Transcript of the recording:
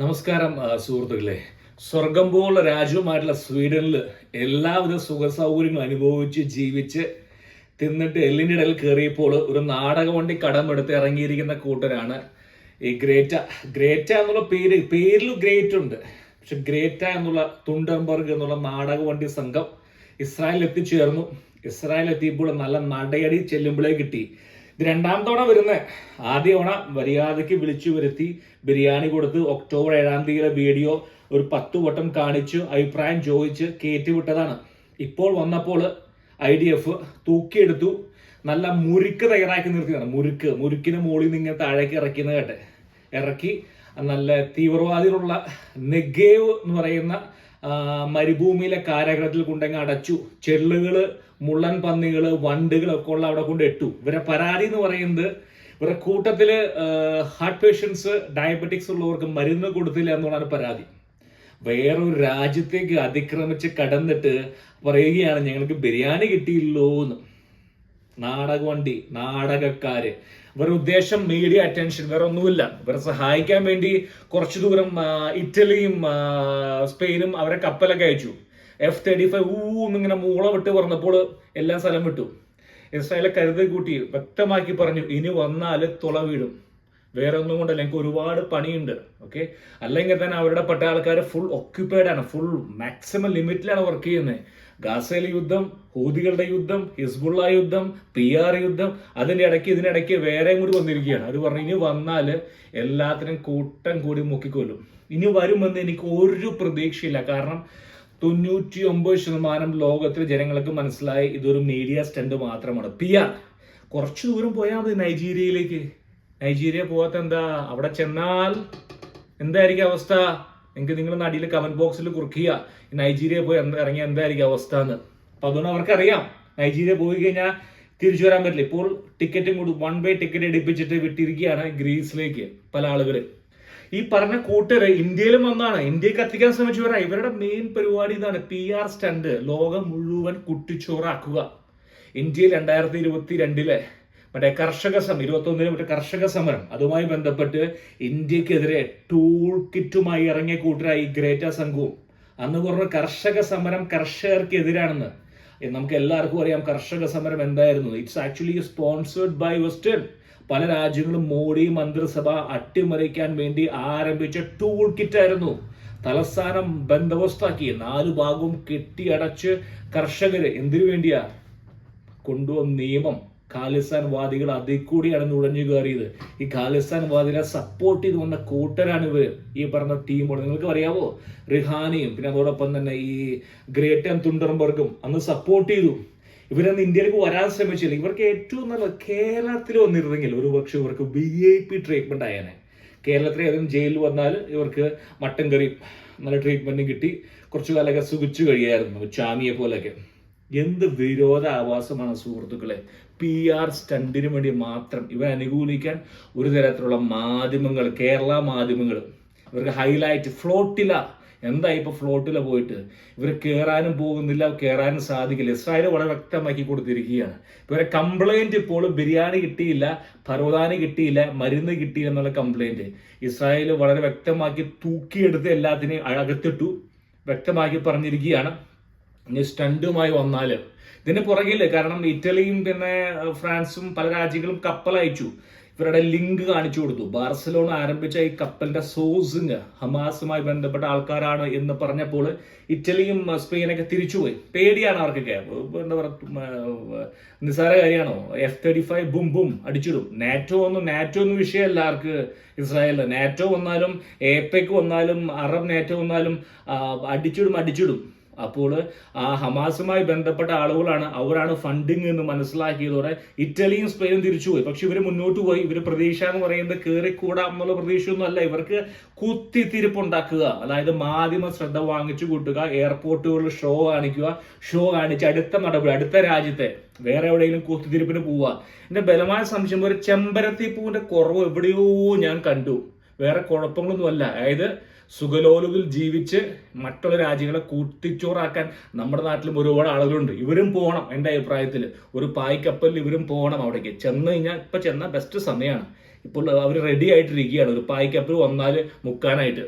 നമസ്കാരം സുഹൃത്തുക്കളെ. സ്വർഗം പോലുള്ള രാജ്യവുമായിട്ടുള്ള സ്വീഡനിൽ എല്ലാവിധ സുഖ സൗകര്യങ്ങളും അനുഭവിച്ച് ജീവിച്ച് തിന്നിട്ട് എല്ലിന്റെ ഇടയിൽ കയറിയപ്പോൾ ഒരു നാടക വണ്ടി കടമെടുത്ത് ഇറങ്ങിയിരിക്കുന്ന കൂട്ടരാണ് ഈ ഗ്രേറ്റ. ഗ്രേറ്റ എന്നുള്ള പേര് പേരിൽ ഗ്രേറ്റ് ഉണ്ട് പക്ഷെ ഗ്രേറ്റ എന്നുള്ള തുണ്ടൻബർഗ് എന്നുള്ള നാടക വണ്ടി സംഘം ഇസ്രായേലിൽ എത്തിച്ചേർന്നു. ഇസ്രായേലിൽ എത്തിയപ്പോൾ നല്ല നടയടി ചെല്ലുമ്പോഴേ കിട്ടി. ഇത് രണ്ടാം തവണ വരുന്നത് ആദ്യ തവണ മര്യാദയ്ക്ക് വിളിച്ചു വരുത്തി ബിരിയാണി കൊടുത്ത് ഒക്ടോബർ ഏഴാം തീയതിയിലെ വീഡിയോ ഒരു പത്ത് വട്ടം കാണിച്ചു അഭിപ്രായം ചോദിച്ച് കയറ്റി വിട്ടതാണ് ഇപ്പോൾ വന്നപ്പോൾ ഐ ഡി എഫ് തൂക്കിയെടുത്തു. നല്ല മുരുക്ക് തയ്യാറാക്കി നിർത്തിയതാണ്. മുരുക്ക് മുരുക്കിന് മുകളിൽ നിന്ന് ഇങ്ങനെ താഴേക്ക് ഇറക്കിയെന്ന് കേട്ടെ. ഇറക്കി നല്ല തീവ്രവാദികളുള്ള നെഗേവ് എന്ന് പറയുന്ന മരുഭൂമിയിലെ കാരാഗ്രഹത്തിൽ കൊണ്ടങ്ങ് അടച്ചു. ചെള്ളുകൾ മുള്ളൻ പന്നികൾ വണ്ടുകൾ ഒക്കെ ഉള്ള അവിടെ കൊണ്ട് ഇട്ടു ഇവരെ പരാതി എന്ന് പറയുന്നത് ഇവരുടെ കൂട്ടത്തിൽ ഹാർട്ട് പേഷ്യൻസ് ഡയബറ്റിക്സ് ഉള്ളവർക്ക് മരുന്ന് കൊടുത്തില്ല എന്നുള്ളതാണ് പരാതി. വേറൊരു രാജ്യത്തേക്ക് അതിക്രമിച്ച് കടന്നിട്ട് പറയുകയാണ് ഞങ്ങൾക്ക് ബിരിയാണി കിട്ടിയില്ലോ എന്ന്. നാടക വണ്ടി നാടകക്കാര്. ഇവരുടെ ഉദ്ദേശം മീഡിയ അറ്റൻഷൻ വേറെ ഒന്നുമില്ല. ഇവരെ സഹായിക്കാൻ വേണ്ടി കുറച്ചു ദൂരം ഇറ്റലിയും സ്പെയിനും അവരെ കപ്പലൊക്കെ അയച്ചു. എഫ് തേർട്ടി ഫൈവ് ഊ എന്നിങ്ങനെ മൂള വിട്ട് പറഞ്ഞപ്പോൾ എല്ലാ സ്ഥലം വിട്ടു. ഇസ്രായേലെ കരുതി കൂട്ടി വ്യക്തമാക്കി പറഞ്ഞു ഇനി വന്നാൽ തുള വീഴും. വേറെ ഒന്നും കൊണ്ടല്ല എനിക്ക് ഒരുപാട് പണിയുണ്ട് ഓക്കെ അല്ലെങ്കിൽ തന്നെ അവരുടെ പെട്ട ആൾക്കാർ ഫുൾ ഒക്യുപ്പൈഡ് ആണ് ഫുൾ മാക്സിമം ലിമിറ്റിലാണ് വർക്ക് ചെയ്യുന്നത് ഗാസയിലെ യുദ്ധം ഹൂതികളുടെ യുദ്ധം ഹിസ്ബുള്ള യുദ്ധം പി ആർ യുദ്ധം അതിന്റെ ഇടയ്ക്ക് ഇതിനിടയ്ക്ക് വേറെയും കൂടി വന്നിരിക്കുകയാണ്. അത് പറഞ്ഞു ഇനി വന്നാൽ എല്ലാത്തിനും കൂട്ടം കൂടി മുക്കിക്കൊല്ലും. ഇനി വരുമെന്ന് എനിക്ക് ഒരു പ്രതീക്ഷയില്ല. കാരണം തൊണ്ണൂറ്റി ഒമ്പത് ശതമാനം ലോകത്തിലെ ജനങ്ങൾക്ക് മനസ്സിലായി ഇതൊരു മീഡിയ സ്റ്റണ്ട് മാത്രമാണ്. പി ആർ കുറച്ച് ദൂരം പോയാൽ മതി നൈജീരിയയിലേക്ക്. നൈജീരിയ പോകാത്ത എന്താ? അവിടെ ചെന്നാൽ എന്തായിരിക്കും അവസ്ഥ? നിങ്ങൾക്ക് നിങ്ങൾ നടിയിൽ കമന്റ് ബോക്സിൽ കുറിക്കുക നൈജീരിയ പോയി ഇറങ്ങിയ എന്തായിരിക്കും അവസ്ഥ എന്ന് അപ്പൊ അതുകൊണ്ട് അവർക്കറിയാം. നൈജീരിയ പോയി കഴിഞ്ഞാൽ തിരിച്ചു വരാൻ പറ്റില്ല. ഇപ്പോൾ ടിക്കറ്റും കൂടി വൺ വേ ടിക്കറ്റ് എടുപ്പിച്ചിട്ട് വിട്ടിരിക്കുകയാണ് ഗ്രീസിലേക്ക് പല ആളുകൾ ഈ പറഞ്ഞ കൂട്ടർ ഇന്ത്യയിലും വന്നാണ് ഇന്ത്യയ്ക്ക് കത്തിക്കാൻ ശ്രമിച്ചു വരാം ഇവരുടെ മെയിൻ പരിപാടി ഇതാണ് പി ആർ സ്റ്റണ്ട് ലോകം മുഴുവൻ കുട്ടിച്ചോറാക്കുക. ഇന്ത്യയിൽ രണ്ടായിരത്തി ഇരുപത്തി രണ്ടിലെ മറ്റേ കർഷക സമരം ഇരുപത്തി ഒന്നിലെ മറ്റേ കർഷക സമരം അതുമായി ബന്ധപ്പെട്ട് ഇന്ത്യക്കെതിരെ ടൂൾ കിറ്റുമായി ഇറങ്ങിയ കൂട്ടരായി ഗ്രേറ്റ സംഘവും. അന്ന് പറഞ്ഞ കർഷക സമരം കർഷകർക്കെതിരാണെന്ന്. നമുക്ക് എല്ലാവർക്കും അറിയാം കർഷക സമരം എന്തായിരുന്നു. It's actually sponsored by western പല രാജ്യങ്ങളും മോഡി മന്ത്രിസഭ അട്ടിമറിക്കാൻ വേണ്ടി ആരംഭിച്ച ടൂൾ കിറ്റായിരുന്നു തലസ്ഥാനം ബന്ദോബസ്താക്കി. നാല് ഭാഗവും കെട്ടിയടച്ച് കർഷകര് എന്തിനു വേണ്ടിയാ? കൊണ്ടുവന്ന നിയമം. ഖാലിസ്ഥാൻ വാദികൾ അതിൽ കൂടിയാണ് നുഴഞ്ഞു കയറിയത്. ഈ ഖാലിസ്ഥാൻ വാദികളെ സപ്പോർട്ട് ചെയ്ത് വന്ന കൂട്ടരാണ് ഇവർ ഈ പറഞ്ഞ ടീമുകൾ നിങ്ങൾക്ക് അറിയാവോ? റിഹാനിയും പിന്നെ അതോടൊപ്പം തന്നെ ഈ ഗ്രേറ്റൻ തുണ്ടർബർഗും അന്ന് സപ്പോർട്ട് ചെയ്തു. ഇവരന്ന് ഇന്ത്യയിലേക്ക് വരാൻ ശ്രമിച്ചില്ല. ഇവർക്ക് ഏറ്റവും നല്ല കേരളത്തിൽ വന്നിരുന്നെങ്കിൽ ഒരു പക്ഷേ ഇവർക്ക് വി ഐ പി ട്രീറ്റ്മെന്റ് ആയേനെ. കേരളത്തിലെ ഏതെങ്കിലും ജയിലിൽ വന്നാൽ ഇവർക്ക് മട്ടൻ കറി നല്ല ട്രീറ്റ്മെന്റും കിട്ടി. കുറച്ചു കാലമൊക്കെ സുഖിച്ചു കഴിയായിരുന്നു ചാമിയെ പോലെയൊക്കെ. എന്ത് വിരോധാഭാസമാണ് സുഹൃത്തുക്കളെ. പി ആർ സ്റ്റണ്ടിന് വേണ്ടി മാത്രം ഇവരെ അനുകൂലിക്കാൻ ഒരു തരത്തിലുള്ള മാധ്യമങ്ങൾ കേരള മാധ്യമങ്ങൾ. ഇവർക്ക് ഹൈലൈറ്റ് ഫ്ലോട്ടില എന്താ ഇപ്പൊ ഫ്ലോട്ടില പോയിട്ട്? ഇവർ കയറാനും പോകുന്നില്ല കയറാനും സാധിക്കില്ല. ഇസ്രായേൽ വളരെ വ്യക്തമാക്കി കൊടുത്തിരിക്കുകയാണ്. ഇവരെ കംപ്ലൈന്റ് ഇപ്പോൾ ബിരിയാണി കിട്ടിയില്ല പർവതാനി കിട്ടിയില്ല മരുന്ന് കിട്ടിയില്ല എന്നുള്ള കംപ്ലൈന്റ് ഇസ്രായേൽ വളരെ വ്യക്തമാക്കി തൂക്കിയെടുത്ത് എല്ലാത്തിനെയും അകത്തിട്ടു വ്യക്തമാക്കി പറഞ്ഞിരിക്കുകയാണ്. ഇനി സ്റ്റണ്ടുമായി വന്നാൽ ഇതിന് പുറകിൽ കാരണം ഇറ്റലിയും പിന്നെ ഫ്രാൻസും പല രാജ്യങ്ങളും കപ്പൽ അയച്ചു ഇവരുടെ ലിങ്ക് കാണിച്ചു കൊടുത്തു. ബാർസലോണ ആരംഭിച്ച ഈ കപ്പലിന്റെ സോസിങ് ഹമാസുമായി ബന്ധപ്പെട്ട ആൾക്കാരാണ് എന്ന് പറഞ്ഞപ്പോൾ ഇറ്റലിയും സ്പെയിനൊക്കെ തിരിച്ചുപോയി. പേടിയാണ് അവർക്കൊക്കെ. എന്താ പറയുക നിസ്സാര കാര്യമാണോ? F thirty five boom boom അടിച്ചിടും. NATO ഒന്നും നാറ്റോ ഒന്നും വിഷയമല്ല ആർക്ക് ഇസ്രായേലിൽ നാറ്റോ വന്നാലും ഏപ്പയ്ക്ക് വന്നാലും അറബ് നാറ്റോ വന്നാലും അടിച്ചിടും അടിച്ചിടും. അപ്പോൾ ആ ഹമാസുമായി ബന്ധപ്പെട്ട ആളുകളാണ് അവരാണ് ഫണ്ടിങ് എന്ന് മനസ്സിലാക്കിയതോടെ ഇറ്റലിയും സ്പെയിനും തിരിച്ചുപോയി. പക്ഷെ ഇവർ മുന്നോട്ട് പോയി. ഇവർ പ്രതീക്ഷ എന്ന് പറയുന്നത് കയറിക്കൂടാം എന്നുള്ള പ്രതീക്ഷയൊന്നും അല്ല. ഇവർക്ക് കുത്തിത്തിരിപ്പുണ്ടാക്കുക അതായത് മാധ്യമ ശ്രദ്ധ വാങ്ങിച്ചു കൂട്ടുക എയർപോർട്ടുകളിൽ ഷോ കാണിക്കുക ഷോ കാണിച്ച് അടുത്ത നടപടി അടുത്ത രാജ്യത്തെ വേറെ എവിടെയെങ്കിലും കുത്തിത്തിരിപ്പിന് പോവുക. എന്റെ ബലമായ സംശയം ഒരു ചെമ്പരത്തി പൂവിന്റെ കുറവ് എവിടെയോ ഞാൻ കണ്ടു. വേറെ കുഴപ്പങ്ങളൊന്നുമല്ല. അതായത് സുഖലോലുവിൽ ജീവിച്ച് മറ്റുള്ള രാജ്യങ്ങളെ കൂട്ടിച്ചോറാക്കാൻ നമ്മുടെ നാട്ടിലും ഒരുപാട് ആളുകളുണ്ട്. ഇവരും പോകണം എന്റെ അഭിപ്രായത്തിൽ ഒരു പായ്ക്കപ്പലിൽ ഇവരും പോകണം അവിടേക്ക്. ചെന്ന് കഴിഞ്ഞാൽ ഇപ്പം ചെന്നാൽ ബെസ്റ്റ് സമയമാണ് ഇപ്പോൾ അവർ റെഡി ആയിട്ടിരിക്കുകയാണ്. ഒരു പായ്ക്കപ്പൽ വന്നാൽ മുക്കാനായിട്ട്.